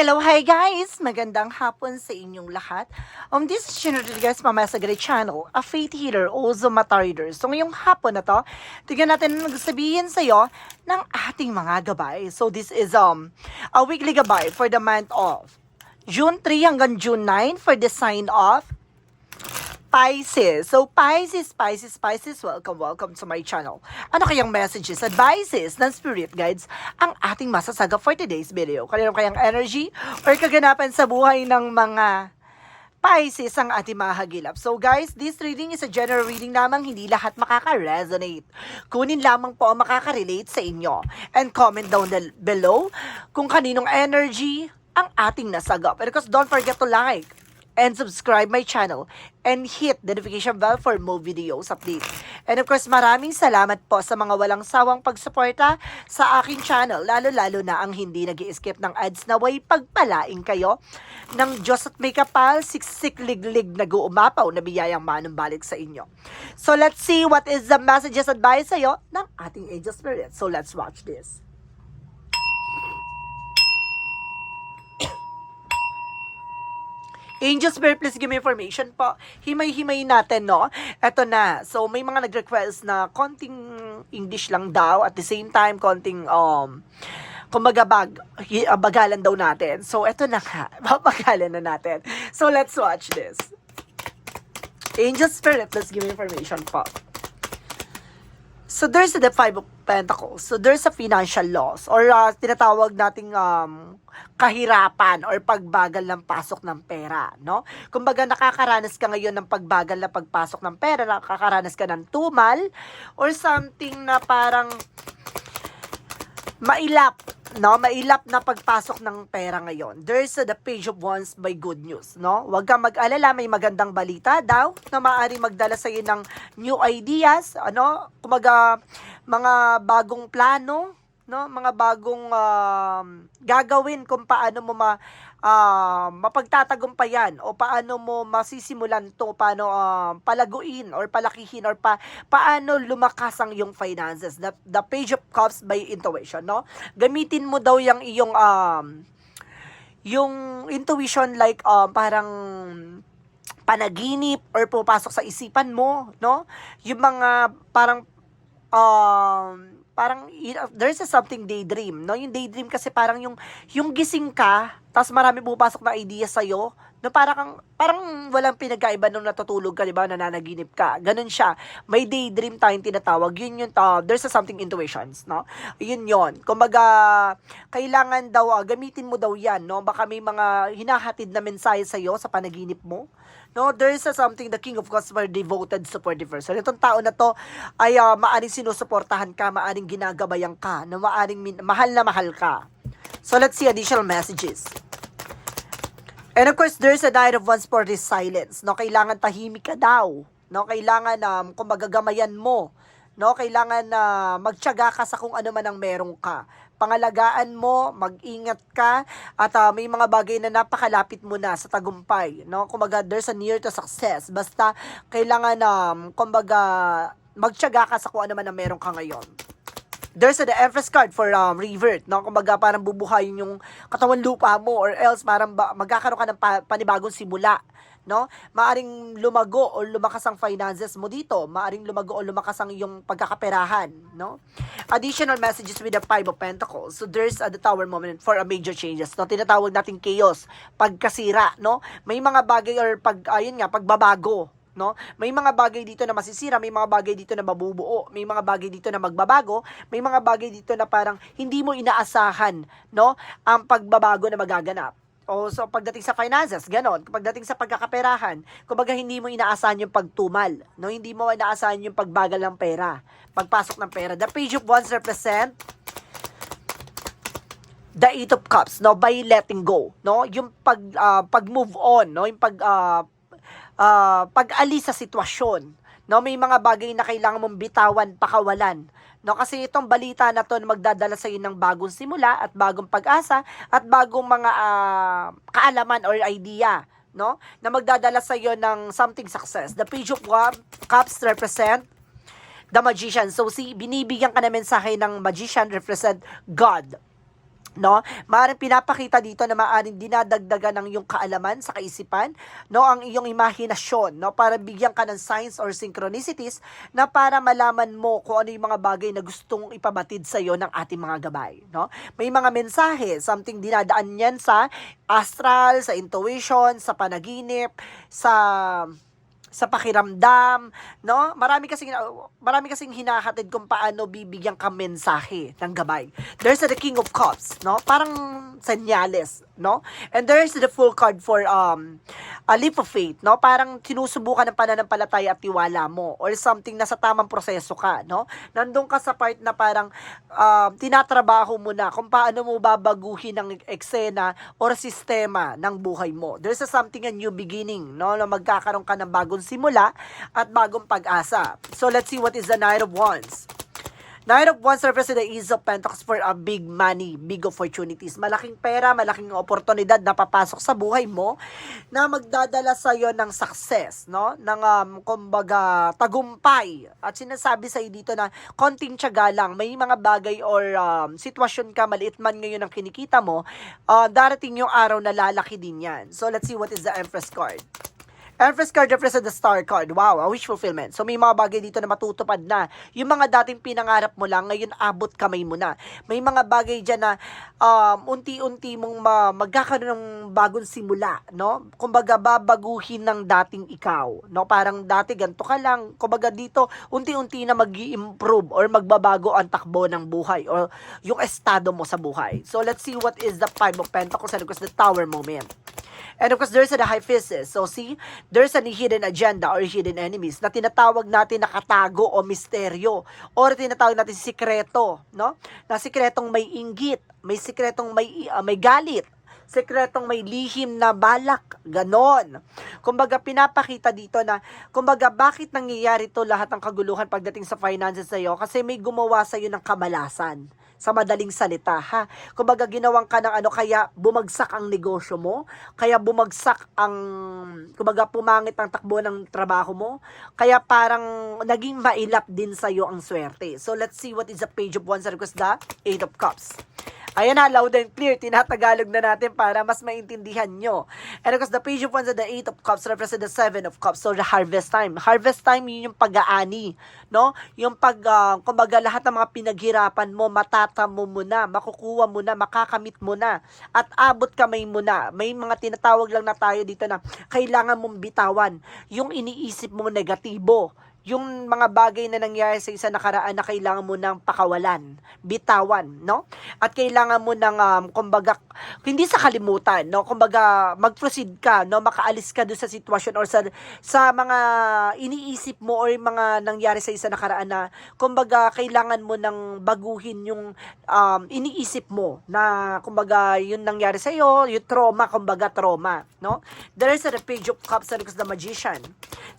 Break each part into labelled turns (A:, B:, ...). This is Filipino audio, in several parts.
A: Hello, hi guys! Magandang hapon sa inyong lahat. Um, this is Shino Rodriguez, Mama sa Great Channel, a faith healer, also mata reader. So ngayong hapon na to, tignan natin ang nagsabihin sa'yo ng ating mga gabay. So this is um a weekly gabay for the month of June 3 hanggang June 9 for the sign of Pisces. So, Pisces, Pisces, Pisces, welcome, welcome to my channel. Ano kayang messages, advices ng spirit guides ang ating masasaga for today's video? Kanino kayang energy or kaganapan sa buhay ng mga Pisces ang ating mahagilap. So guys, this reading is a general reading lamang, hindi lahat makaka-resonate. Kunin lamang po ang makaka-relate sa inyo. And comment down the- below kung kaninong energy ang ating nasagap. And of course, don't forget to like, and subscribe my channel and hit the notification bell for more videos update. And of course, maraming salamat po sa mga walang sawang pagsuporta sa aking channel, lalo-lalo na ang hindi nag skip ng ads na way pagpalaing kayo ng Diyos at may kapal, siksik liglig nag-uumapaw na biyayang manong balik sa inyo. So let's see what is the messages advice sa'yo ng ating angel spirit. So let's watch this. Angel Spirit, please give me information po. Himay-himay natin, no? Eto na. So, may mga nag-request na konting English lang daw. At the same time, konting, um, kumbaga bag, ah, bagalan daw natin. So, eto na nga. Babagalan na natin. So, let's watch this. Angel Spirit, please give me information po. So there's the Five of Pentacles. So there's a financial loss or uh, tinatawag nating um, kahirapan or pagbagal ng pasok ng pera, no? Kumbaga nakakaranas ka ngayon ng pagbagal na pagpasok ng pera, nakakaranas ka ng tumal or something na parang mailap, no? Mailap na pagpasok ng pera ngayon. There's uh, the page of wands by good news, no? Huwag kang mag-alala, may magandang balita daw na maaari magdala sa iyo ng new ideas, ano? Kumaga mga bagong plano, no? Mga bagong um, gagawin kung paano mo ma ah, mapagtatagumpayan o paano mo masisimulan to paano um, palaguin or palakihin or pa, paano lumakas ang iyong finances. The, the page of cups by intuition no? Gamitin mo daw yung iyong um, yung intuition like um, parang panaginip or pupasok sa isipan mo no? Yung mga parang um, parang y- there's a something daydream, no? Yung daydream kasi parang yung yung gising ka, tapos marami pupasok na idea sa no? Parang kang- parang walang pinagkaiba nung natutulog ka, 'di ba? Nananaginip ka. Ganun siya. May daydream tayong tinatawag. Yun yung uh, there's a something intuitions, no? Yun yon. Kumbaga kailangan daw ah, gamitin mo daw 'yan, no? Baka may mga hinahatid na mensahe sa sa panaginip mo. No, there is a something the King of were devoted supportive person. Itong tao na to ay uh, maaring sinusuportahan ka, maaring ginagabayan ka, na maaring min- mahal na mahal ka. So let's see additional messages. And of course, there's a diet of one's for this silence. No, kailangan tahimik ka daw. No, kailangan um, kung magagamayan mo. No, kailangan na magtiyaga ka sa kung ano man ang meron ka. Pangalagaan mo, mag-ingat ka, at ah, may mga bagay na napakalapit mo na sa tagumpay. No, kumbaga there's a near to success. Basta kailangan um, kumbaga magtiyaga ka sa kung ano man ang meron ka ngayon there's a, the Empress card for um, revert, no? Kumbaga parang bubuhayin yung katawan lupa mo or else parang ba, magkakaroon ka ng pa, panibagong simula, no? Maaring lumago o lumakas ang finances mo dito, maaring lumago o lumakas ang iyong pagkakaperahan, no? Additional messages with the Five of Pentacles. So there's a the Tower moment for a major changes, no? Tinatawag nating chaos, pagkasira, no? May mga bagay or pag ayun nga, pagbabago, no? May mga bagay dito na masisira, may mga bagay dito na mabubuo, may mga bagay dito na magbabago, may mga bagay dito na parang hindi mo inaasahan, no? Ang pagbabago na magaganap. O so pagdating sa finances, ganon. Pagdating sa pagkakaperahan, kumbaga hindi mo inaasahan yung pagtumal, no? Hindi mo inaasahan yung pagbagal ng pera, pagpasok ng pera. The page of wands represent the eight of cups no by letting go no yung pag ah, pag-move on no yung pag ah, ah, pag-alis sa sitwasyon no? May mga bagay na kailangan mong bitawan pakawalan no? Kasi itong balita na to magdadala sa iyo ng bagong simula at bagong pag-asa at bagong mga ah, kaalaman or idea no? Na magdadala sa iyo ng something success. The page of cups represent the magician. So si binibigyan ka na mensahe ng magician represent God no? Maaaring pinapakita dito na maaaring dinadagdagan ng iyong kaalaman sa kaisipan, no? Ang iyong imahinasyon, no? Para bigyan ka ng signs or synchronicities na para malaman mo kung ano yung mga bagay na gustong ipabatid sa iyo ng ating mga gabay, no? May mga mensahe, something dinadaan yan sa astral, sa intuition, sa panaginip, sa sa pakiramdam, no? Marami kasing marami kasing hinahatid kung paano bibigyan ka mensahe ng gabay. There's the King of Cups, no? Parang senyales, no? And there's the full card for um a leap of faith, no? Parang sinusubukan ng pananampalataya at tiwala mo or something na sa tamang proseso ka, no? Nandun ka sa part na parang um, tinatrabaho mo na kung paano mo babaguhin ang eksena or sistema ng buhay mo. There's a something a new beginning, no? Na magkakaroon ka ng bagong simula at bagong pag-asa. So let's see what is the Knight of Wands. Knight of Wands represents the Ease of Pentacles for a big money, big opportunities. Malaking pera, malaking oportunidad na papasok sa buhay mo na magdadala sa iyo ng success, no? Ng um, kumbaga tagumpay. At sinasabi sa iyo dito na konting tiyaga lang, may mga bagay or um, sitwasyon ka, maliit man ngayon ang kinikita mo, uh, darating yung araw na lalaki din yan. So let's see what is the Empress card. Empress card represents the star card. Wow, a wish fulfillment. So may mga bagay dito na matutupad na. Yung mga dating pinangarap mo lang, ngayon abot kamay mo na. May mga bagay dyan na um, unti-unti mong ma- magkakaroon ng bagong simula, no? Kumbaga babaguhin ng dating ikaw, no? Parang dati ganto ka lang. Kumbaga dito, unti-unti na mag improve or magbabago ang takbo ng buhay or yung estado mo sa buhay. So let's see what is the Five of Pentacles and of course the Tower moment. And of course, there's the high physis. So see, there's a hidden agenda or hidden enemies na tinatawag natin na katago o misteryo or tinatawag natin sikreto, no? Na sikretong may inggit, may sikretong may uh, may galit, sekretong may lihim na balak, ganon. Kumbaga, pinapakita dito na, kumbaga, bakit nangyayari to lahat ng kaguluhan pagdating sa finances sa'yo? Kasi may gumawa sa'yo ng kamalasan sa madaling salita, ha? Kumbaga, ginawang ka ng ano, kaya bumagsak ang negosyo mo, kaya bumagsak ang, kumbaga, pumangit ang takbo ng trabaho mo, kaya parang naging mailap din sa'yo ang swerte. So, let's see what is the page of wands and request the eight of cups. Ayan na, loud and clear. Tinatagalog na natin para mas maintindihan nyo. And of course, the page of wands and the eight of cups represent the seven of cups. So, the harvest time. Harvest time, yun yung pag-aani. No? Yung pag, uh, kumbaga, lahat ng mga pinaghirapan mo, matatamo mo na, makukuha mo na, makakamit mo na, at abot kamay mo na. May mga tinatawag lang na tayo dito na kailangan mong bitawan. Yung iniisip mo negatibo, yung mga bagay na nangyari sa isa nakaraan na kailangan mo ng pakawalan, bitawan, no? At kailangan mo ng, um, kumbaga, hindi sa kalimutan, no? Kumbaga, mag-proceed ka, no? Makaalis ka doon sa sitwasyon or sa, sa mga iniisip mo or yung mga nangyari sa isa nakaraan na, kumbaga, kailangan mo ng baguhin yung um, iniisip mo na, kumbaga, yun nangyari sa iyo, yung trauma, kumbaga, trauma, no? There is a page of cups and the magician.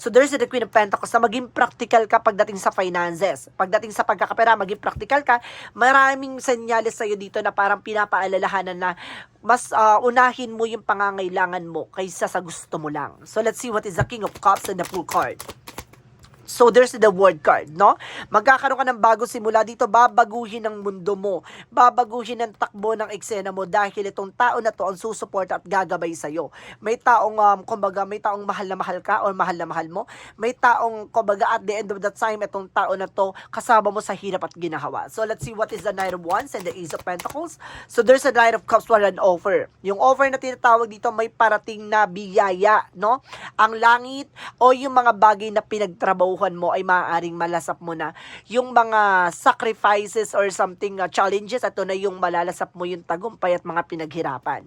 A: So, there's the queen of pentacles na maging practical ka pagdating sa finances. Pagdating sa pagkakapera, maging practical ka, maraming senyales sa'yo dito na parang pinapaalalahanan na mas uh, unahin mo yung pangangailangan mo kaysa sa gusto mo lang. So let's see what is the King of Cups and the Full card. So there's the word card, no? Magkakaroon ka ng bago simula dito, babaguhin ang mundo mo. Babaguhin ang takbo ng eksena mo dahil itong tao na to ang susuporta at gagabay sa iyo. May taong um, kumbaga may taong mahal na mahal ka or mahal na mahal mo. May taong kumbaga at the end of the time itong tao na to kasama mo sa hirap at ginahawa. So let's see what is the Knight of Wands and the Ace of Pentacles. So there's a Knight of Cups for an offer. Yung offer na tinatawag dito may parating na biyaya, no? Ang langit o yung mga bagay na pinagtrabaho kagustuhan mo ay maaaring malasap mo na yung mga sacrifices or something uh, challenges at na yung malalasap mo yung tagumpay at mga pinaghirapan.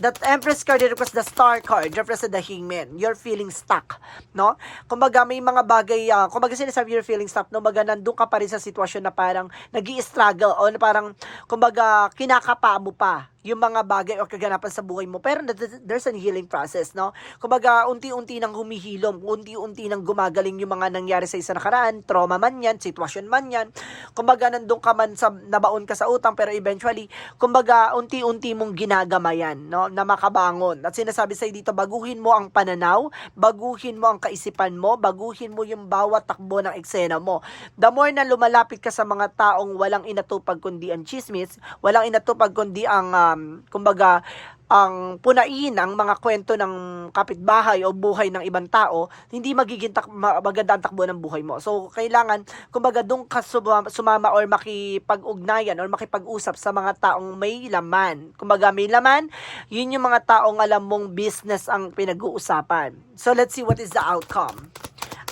A: That Empress card request the Star card represent the Hangman. You're feeling stuck, no? Kumbaga may mga bagay, uh, kumbaga sinasabi you're feeling stuck, no? Kumbaga nandun ka pa rin sa sitwasyon na parang nag struggle o parang kumbaga kinakapa mo pa yung mga bagay o kaganapan sa buhay mo. Pero th- there's a healing process, no? Kumbaga, unti-unti nang humihilom, unti-unti nang gumagaling yung mga nangyari sa isa nakaraan, trauma man yan, sitwasyon man yan. Kumbaga, nandun ka man sa, nabaon ka sa utang, pero eventually, kumbaga, unti-unti mong ginagamayan, no? Na makabangon. At sinasabi sa'yo dito, baguhin mo ang pananaw, baguhin mo ang kaisipan mo, baguhin mo yung bawat takbo ng eksena mo. The more na lumalapit ka sa mga taong walang inatupag kundi ang chismis, walang inatupag kundi ang, um, kumbaga, ang punain ang mga kwento ng kapitbahay o buhay ng ibang tao, hindi magiging tak- ma- maganda ang takbo ng buhay mo. So, kailangan, kumbaga, doon ka sumama or makipag-ugnayan or makipag-usap sa mga taong may laman. Kumbaga, may laman, yun yung mga taong alam mong business ang pinag-uusapan. So, let's see what is the outcome.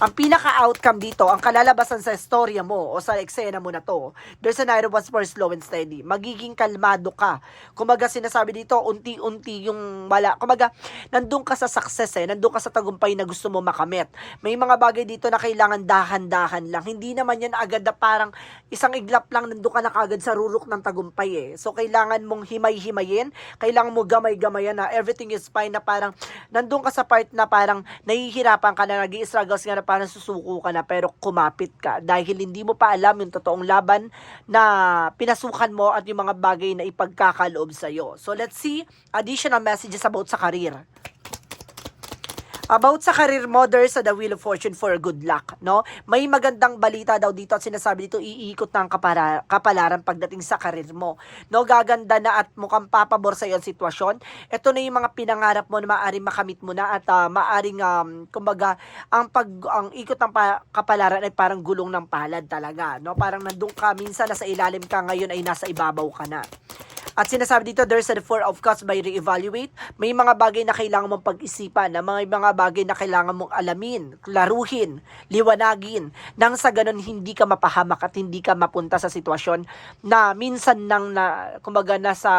A: Ang pinaka-outcome dito, ang kalalabasan sa istorya mo o sa eksena mo na to, there's an item was for slow and steady. Magiging kalmado ka. Kumbaga sinasabi dito, unti-unti yung wala. Kumbaga, nandun ka sa success eh. Nandun ka sa tagumpay na gusto mo makamit. May mga bagay dito na kailangan dahan-dahan lang. Hindi naman yan agad na parang isang iglap lang nandun ka na kagad sa rurok ng tagumpay eh. So, kailangan mong himay-himayin. Kailangan mo gamay-gamayan na everything is fine na parang nandun ka sa part na parang nahihirapan ka na, nag struggles nga na parang susuko ka na pero kumapit ka dahil hindi mo pa alam yung totoong laban na pinasukan mo at yung mga bagay na ipagkakaloob sa'yo. So let's see additional messages about sa career. About sa career mo, there's a the wheel of fortune for good luck, no? May magandang balita daw dito at sinasabi dito, iikot ang kapara, kapalaran pagdating sa career mo. No, gaganda na at mukhang papabor sa iyo ang sitwasyon. Ito na yung mga pinangarap mo na maaaring makamit mo na at ah, maaring, um, kumbaga, ang pag ang ikot ng pa, kapalaran ay parang gulong ng palad talaga, no? Parang nandun ka, minsan nasa ilalim ka, ngayon ay nasa ibabaw ka na. At sinasabi dito, there's a four of cups by reevaluate. May mga bagay na kailangan mong pag-isipan, na mga mga bagay na kailangan mong alamin, klaruhin, liwanagin, nang sa ganun hindi ka mapahamak at hindi ka mapunta sa sitwasyon na minsan nang na, kumbaga, nasa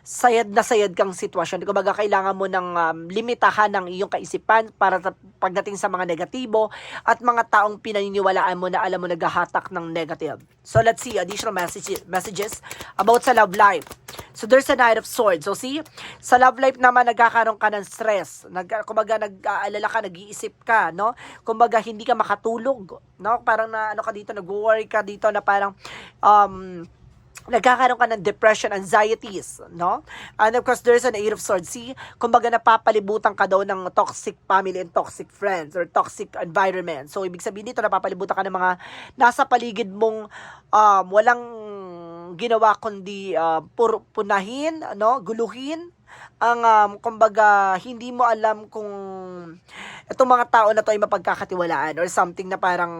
A: sayad na sayad kang sitwasyon. Kumbaga, kailangan mo ng um, limitahan ng iyong kaisipan para pagdating sa mga negatibo at mga taong pinaniniwalaan mo na alam mo naghahatak ng negative. So, let's see additional message, messages about sa love life. So, there's a Knight of Swords. So, see, sa love life naman, nagkakaroon ka ng stress. Nag, kumbaga, nag-aalala ka, nag-iisip ka, no? Kumbaga, hindi ka makatulog, no? Parang na, ano ka dito, nag-worry ka dito na parang, um, nagkakaroon ka ng depression, anxieties, no? And of course, there's an eight of swords. See, kumbaga napapalibutan ka daw ng toxic family and toxic friends or toxic environment. So, ibig sabihin dito, napapalibutan ka ng mga nasa paligid mong um, walang ginawa kundi uh, pur- punahin, no? Guluhin ang um, kumbaga hindi mo alam kung itong mga tao na to ay mapagkakatiwalaan or something na parang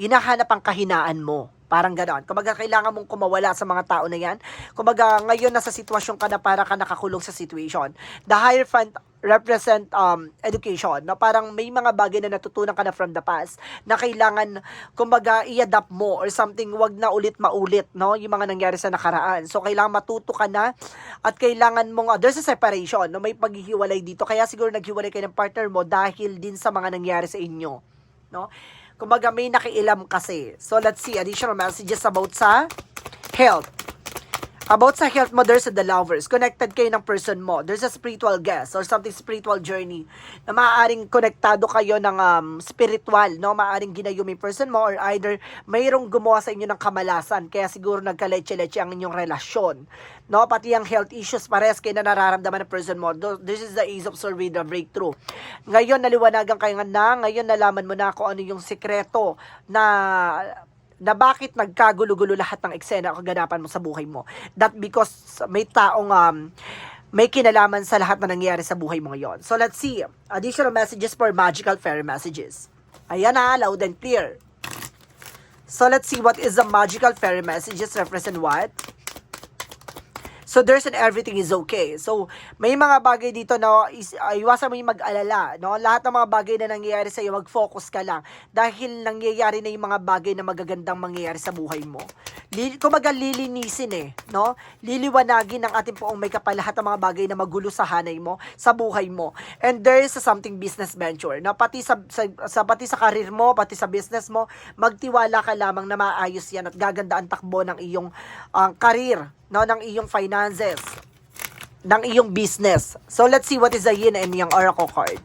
A: hinahanap ang kahinaan mo. Parang gano'n. Kumbaga, kailangan mong kumawala sa mga tao na yan. Kumbaga, ngayon nasa sitwasyon ka na para ka nakakulong sa situation. The higher front represent um, education. No? Parang may mga bagay na natutunan ka na from the past na kailangan, kumbaga, i-adapt mo or something, wag na ulit maulit, no? Yung mga nangyari sa nakaraan. So, kailangan matuto ka na at kailangan mong, uh, there's a separation, no? May paghihiwalay dito. Kaya siguro naghiwalay kayo ng partner mo dahil din sa mga nangyari sa inyo. No? Kumbaga may nakiilam kasi. So let's see additional messages about sa health. About sa health mo, there's the lovers. Connected kayo ng person mo. There's a spiritual guest or something spiritual journey na maaaring konektado kayo ng um, spiritual, no? Maaaring ginayo yung person mo or either mayroong gumawa sa inyo ng kamalasan. Kaya siguro nagkaleche-leche ang inyong relasyon. No? Pati ang health issues, pares kayo na nararamdaman ng person mo. This is the ace of survey, the breakthrough. Ngayon, naliwanagan kayo na. Ngayon, nalaman mo na kung ano yung sikreto na na bakit nagkagulo-gulo lahat ng eksena o kaganapan mo sa buhay mo. That because may taong um, may kinalaman sa lahat na nangyayari sa buhay mo ngayon. So let's see. Additional messages for magical fairy messages. Ayan na, loud and clear. So let's see what is the magical fairy messages represent what? So there's an everything is okay. So may mga bagay dito na is, uh, iwasan mo yung mag-alala, no? Lahat ng mga bagay na nangyayari sa iyo, mag-focus ka lang dahil nangyayari na yung mga bagay na magagandang mangyayari sa buhay mo. Li, kumaga lilinisin eh, no? Liliwanagin ng ating poong may kapal lahat ng mga bagay na magulo sa hanay mo, sa buhay mo. And there is a something business venture, na pati sa, sa, sa pati sa karir mo, pati sa business mo, magtiwala ka lamang na maayos yan at gaganda ang takbo ng iyong uh, karir no, ng iyong finances, ng iyong business. So, let's see what is the yin and yang oracle card.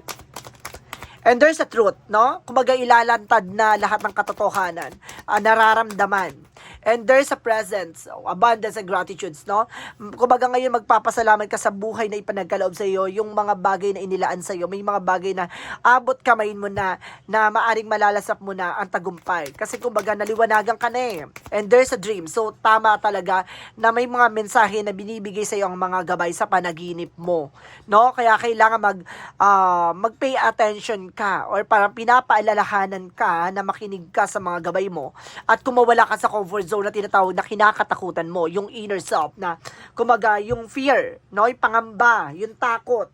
A: And there's a truth, no? Kumbaga ilalantad na lahat ng katotohanan, ah, nararamdaman. And there's a presence, abundance and gratitudes, no? Kumbaga ngayon magpapasalamat ka sa buhay na ipanagkaloob sa iyo, yung mga bagay na inilaan sa iyo, may mga bagay na abot kamay mo na, na maaring malalasap mo na ang tagumpay. Kasi kumbaga naliwanagan ka na eh. And there's a dream. So tama talaga na may mga mensahe na binibigay sa iyo ang mga gabay sa panaginip mo, no? Kaya kailangan mag ah, mag-pay attention ka or parang pinapaalalahanan ka na makinig ka sa mga gabay mo at kumawala ka sa comfort zone na tinatawag na kinakatakutan mo, yung inner self na kumaga yung fear, no, yung pangamba, yung takot,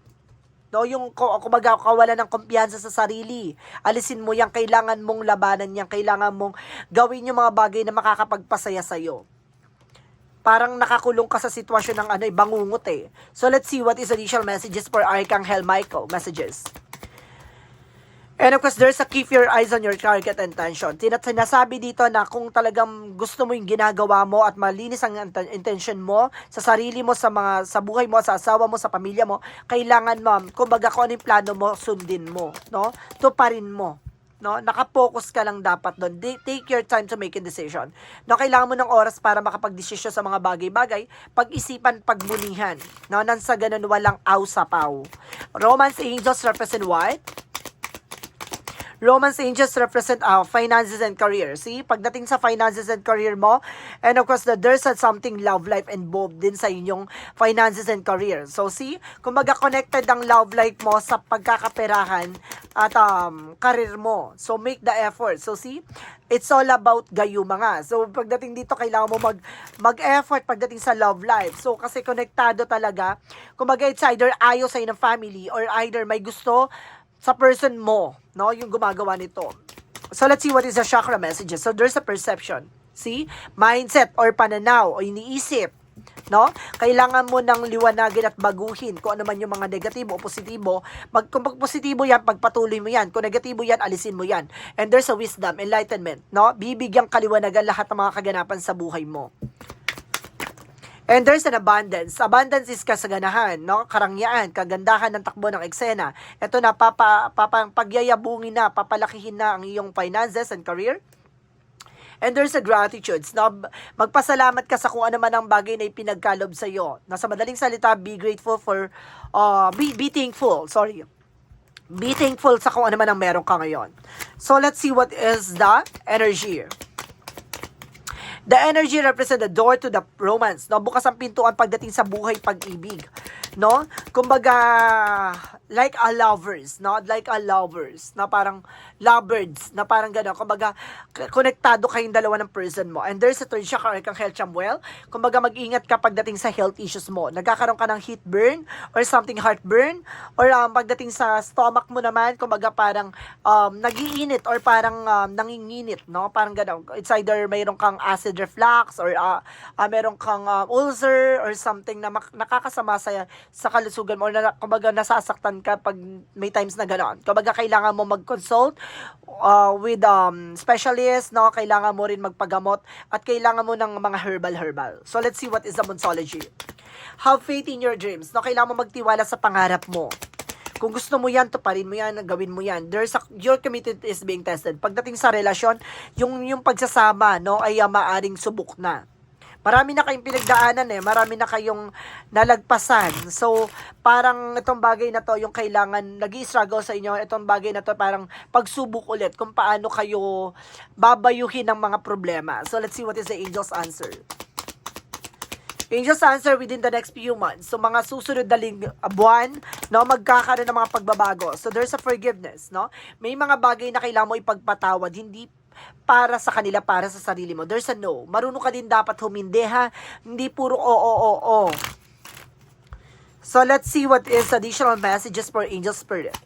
A: no, yung ku- kumaga kawalan ng kumpiyansa sa sarili. Alisin mo yan, kailangan mong labanan yan, kailangan mong gawin yung mga bagay na makakapagpasaya sa iyo parang nakakulong ka sa sitwasyon ng ano, eh, bangungot eh. So let's see what is additional messages for Archangel Michael messages. And of course, there's a keep your eyes on your target intention. Tina- Sinasabi dito na kung talagang gusto mo yung ginagawa mo at malinis ang int- intention mo sa sarili mo, sa mga sa buhay mo, sa asawa mo, sa pamilya mo, kailangan mo, kumbaga kung ano yung plano mo, sundin mo, no? Tuparin mo. No, nakapokus ka lang dapat doon. Take your time to make a decision. No, kailangan mo ng oras para makapag-desisyon sa mga bagay-bagay, pag-isipan, pagmunihan. No, nang sa ganun walang aw sa paw. Romance angels represent what? Romance angels represent uh, finances and career. See, pagdating sa finances and career mo, and of course, the, there's something love life involved din sa inyong finances and career. So, see, kumbaga connected ang love life mo sa pagkakaperahan at um, career mo. So, make the effort. So, see, it's all about gayuma nga. So, pagdating dito, kailangan mo mag, mag-effort pagdating sa love life. So, kasi konektado talaga. Kumbaga, it's either ayaw sa'yo ng family or either may gusto sa person mo, no, yung gumagawa nito. So let's see what is the chakra messages. So there's a perception. See? Mindset or pananaw o iniisip. No? Kailangan mo nang liwanagin at baguhin kung ano man yung mga negatibo o positibo. Mag, kung pag positibo yan, pagpatuloy mo yan. Kung negatibo yan, alisin mo yan. And there's a wisdom, enlightenment. No? Bibigyan kaliwanagan lahat ng mga kaganapan sa buhay mo. And there's an abundance. Abundance is kasaganahan, no? Karangyaan, kagandahan ng takbo ng eksena. Ito na, papa, papa, pagyayabungin na, papalakihin na ang iyong finances and career. And there's a gratitude. No? Magpasalamat ka sa kung ano man ang bagay na ipinagkalob sa iyo. Nasa madaling salita, be grateful for, uh, be, be thankful, sorry. Be thankful sa kung ano man ang meron ka ngayon. So, let's see what is the energy. The energy represent the door to the romance. No? Bukas ang pintuan pagdating sa buhay pag-ibig. No? Kumbaga, like a lovers. No? Like a lovers. Na parang lovebirds. Na parang gano'n. Kumbaga, konektado kayong dalawa ng person mo. And there's a third chakra, health Chamuel. Kumbaga, mag-ingat ka pagdating sa health issues mo. Nagkakaroon ka ng heat burn or something heartburn or um, pagdating sa stomach mo naman, kumbaga parang um, nagiinit or parang um, nanginginit, no? Parang gano'n. It's either mayroon kang acid reflux or uh, uh, meron kang uh, ulcer or something na mak- nakakasama sa sa kalusugan mo or na, kumbaga nasasaktan ka pag may times na gano'n. Kumbaga kailangan mo mag-consult uh, with um, specialist, no? Kailangan mo rin magpagamot at kailangan mo ng mga herbal-herbal. So let's see what is the Monsology. Have faith in your dreams. No? Kailangan mo magtiwala sa pangarap mo. Kung gusto mo yan, tuparin mo yan, gawin mo yan. There's a, your commitment is being tested. Pagdating sa relasyon, yung, yung pagsasama, no, ay uh, maaring subok na. Marami na kayong pinagdaanan eh. Marami na kayong nalagpasan. So, parang itong bagay na to, yung kailangan, nag struggle sa inyo, itong bagay na to, parang pagsubok ulit kung paano kayo babayuhin ng mga problema. So, let's see what is the angel's answer. Angel's answer within the next few months. So, mga susunod na ling, uh, buwan, no, magkakaroon ng mga pagbabago. So, there's a forgiveness, no? May mga bagay na kailangan mo ipagpatawad, hindi para sa kanila, para sa sarili mo. There's a no. Marunong ka din dapat humindi, ha? Hindi puro oo, oo, oo. So, let's see what is additional messages for angel spirit.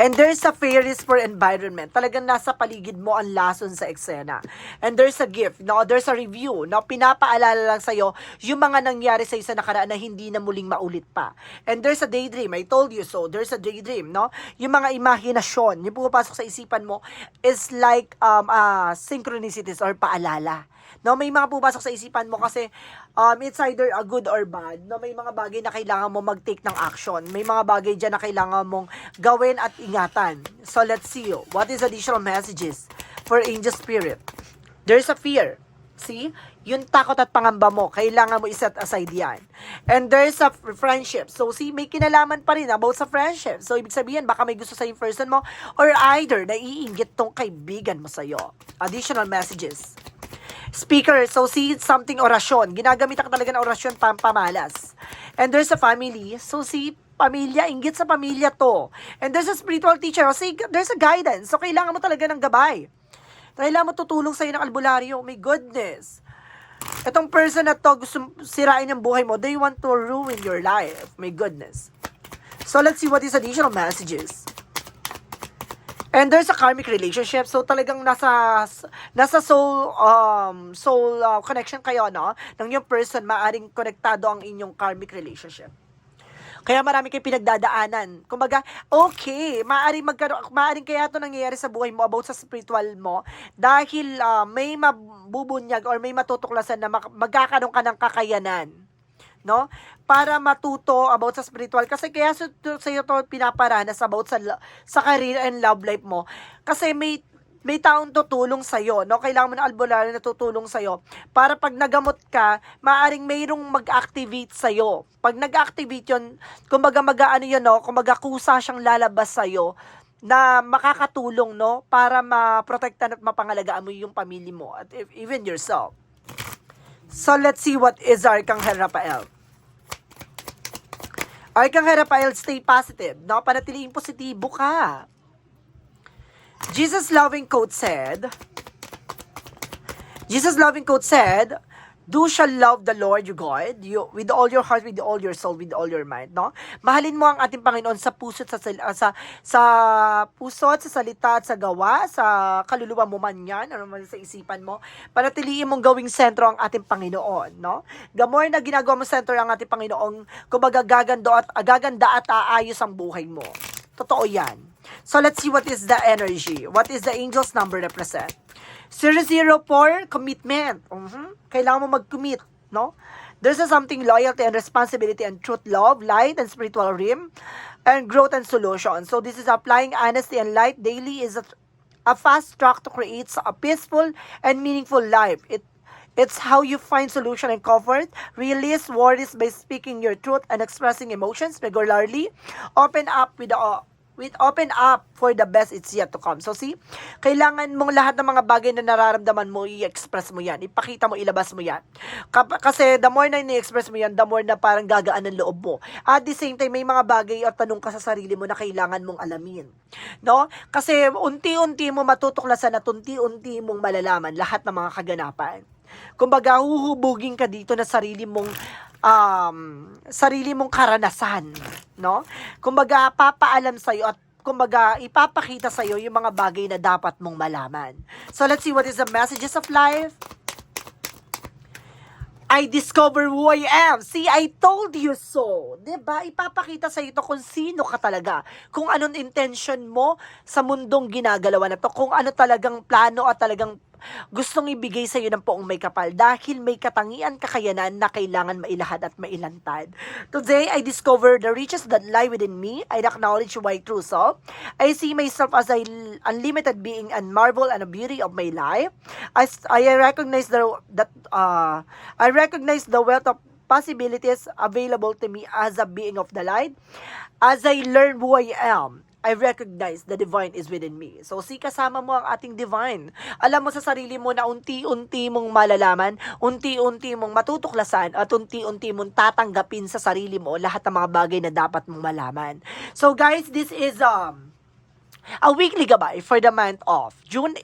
A: And there's a fairies for environment. Talagang nasa paligid mo ang lason sa eksena. And there's a gift, no? There's a review, no? Pinapaalala lang sa'yo yung mga nangyari sa nakaraan na hindi na muling maulit pa. And there's a daydream. I told you so. There's a daydream, no? Yung mga imahinasyon, yung pumapasok sa isipan mo is like um, uh, synchronicities or paalala No, may mga pupasok sa isipan mo kasi um, it's either a good or bad. No, may mga bagay na kailangan mo mag-take ng action. May mga bagay dyan na kailangan mong gawin at ingatan. So let's see. What is additional messages for angel spirit? There's a fear. See? Yung takot at pangamba mo, kailangan mo iset aside yan. And there's a friendship. So, see, may kinalaman pa rin about sa friendship. So, ibig sabihin, baka may gusto sa yung person mo or either naiinggit tong kaibigan mo sa'yo. Additional messages. Speaker, so see something orasyon. Ginagamit ka talaga ng orasyon pam pamalas. And there's a family. So see pamilya, inggit sa pamilya to. And there's a spiritual teacher. O see, there's a guidance. So kailangan mo talaga ng gabay. Kailangan mo tutulong sa'yo ng albularyo. Oh my goodness. Itong person na to, gusto sirain ang buhay mo. They want to ruin your life. My goodness. So let's see what is additional messages. And there's a karmic relationship. So talagang nasa nasa soul um soul uh, connection kayo no ng yung person maaring konektado ang inyong karmic relationship. Kaya marami kayong pinagdadaanan. Kumbaga, okay, maaring magkaroon, maaring kaya ito nangyayari sa buhay mo about sa spiritual mo dahil ah, may mabubunyag or may matutuklasan na mag- magkakaroon ka ng kakayanan no? Para matuto about sa spiritual. Kasi kaya sa, sa iyo to pinaparanas about sa, sa career and love life mo. Kasi may may taong tutulong sa iyo, no? Kailangan mo ng albularyo na tutulong sa iyo para pag nagamot ka, maaring mayroong mag-activate sa iyo. Pag nag-activate 'yon, kumbaga mag-ano 'yon, no? Kumbaga kusa siyang lalabas sa iyo na makakatulong, no? Para maprotektahan at mapangalagaan mo yung pamilya mo at even yourself. So let's see what is Arcangel Rafael. Arcangel Rafael, stay positive. No? Panatiliin positibo ka. Jesus loving quote said, Jesus loving quote said, Do shall love the Lord your God you, with all your heart, with all your soul, with all your mind, no? Mahalin mo ang ating Panginoon sa puso at sa, ah, sa, sa puso at sa salita at sa gawa, sa kaluluwa mo man yan, ano man sa isipan mo, panatiliin mong gawing sentro ang ating Panginoon, no? The na ginagawa mo sentro ang ating Panginoon, kumbaga gagando at, ah, gaganda at aayos ang buhay mo. Totoo yan. So let's see what is the energy. What is the angel's number represent? 004, commitment. Mhm. Kailangan mo mag-commit, no? There's a something loyalty and responsibility and truth, love, light and spiritual realm, and growth and solution. So this is applying honesty and light daily is a, a fast track to create a peaceful and meaningful life. It it's how you find solution and comfort, release worries by speaking your truth and expressing emotions regularly, open up with the with open up for the best it's yet to come. So see, kailangan mong lahat ng mga bagay na nararamdaman mo, i-express mo yan. Ipakita mo, ilabas mo yan. Kasi the more na i-express mo yan, the more na parang gagaan ang loob mo. At the same time, may mga bagay at tanong ka sa sarili mo na kailangan mong alamin. No? Kasi unti-unti mo matutuklasan at unti-unti mong malalaman lahat ng mga kaganapan. Kumbaga, huhubugin ka dito na sarili mong um, sarili mong karanasan, no? Kumbaga, papaalam sa at kumbaga, ipapakita sa iyo yung mga bagay na dapat mong malaman. So, let's see what is the messages of life. I discover who I am. See, I told you so. ba? Ipapakita sa ito kung sino ka talaga. Kung anong intention mo sa mundong ginagalawan na to. Kung ano talagang plano at talagang gustong ibigay sa iyo ng poong may kapal dahil may katangian kakayanan na kailangan mailahad at mailantad. Today, I discover the riches that lie within me. I acknowledge my true self. I see myself as a unlimited being and marvel and the beauty of my life. I, I recognize the, that uh, I recognize the wealth of possibilities available to me as a being of the light. As I learn who I am, I recognize the divine is within me. So, si kasama mo ang ating divine. Alam mo sa sarili mo na unti-unti mong malalaman, unti-unti mong matutuklasan, at unti-unti mong tatanggapin sa sarili mo lahat ng mga bagay na dapat mong malaman. So, guys, this is um a weekly gabay for the month of June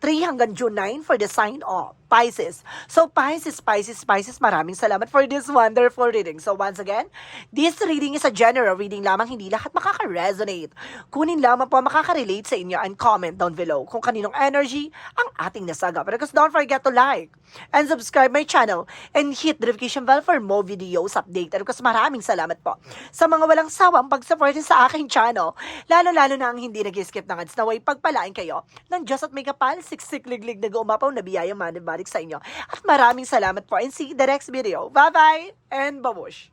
A: 3 hanggang June 9 for the sign of Pisces. So, Pisces, Pisces, Pisces, maraming salamat for this wonderful reading. So, once again, this reading is a general reading lamang, hindi lahat makaka-resonate. Kunin lamang po makaka-relate sa inyo and comment down below kung kaninong energy ang ating nasaga. But because don't forget to like and subscribe my channel and hit the notification bell for more videos updated. Because maraming salamat po sa mga walang sawang pag-support sa aking channel. Lalo-lalo na ang hindi nag-skip ng ads na way pagpalain kayo ng Diyos at may kapal, siksik liglig na gumapaw na biyaya money ibabalik sa inyo. At maraming salamat po and see you the next video. Bye-bye and babush!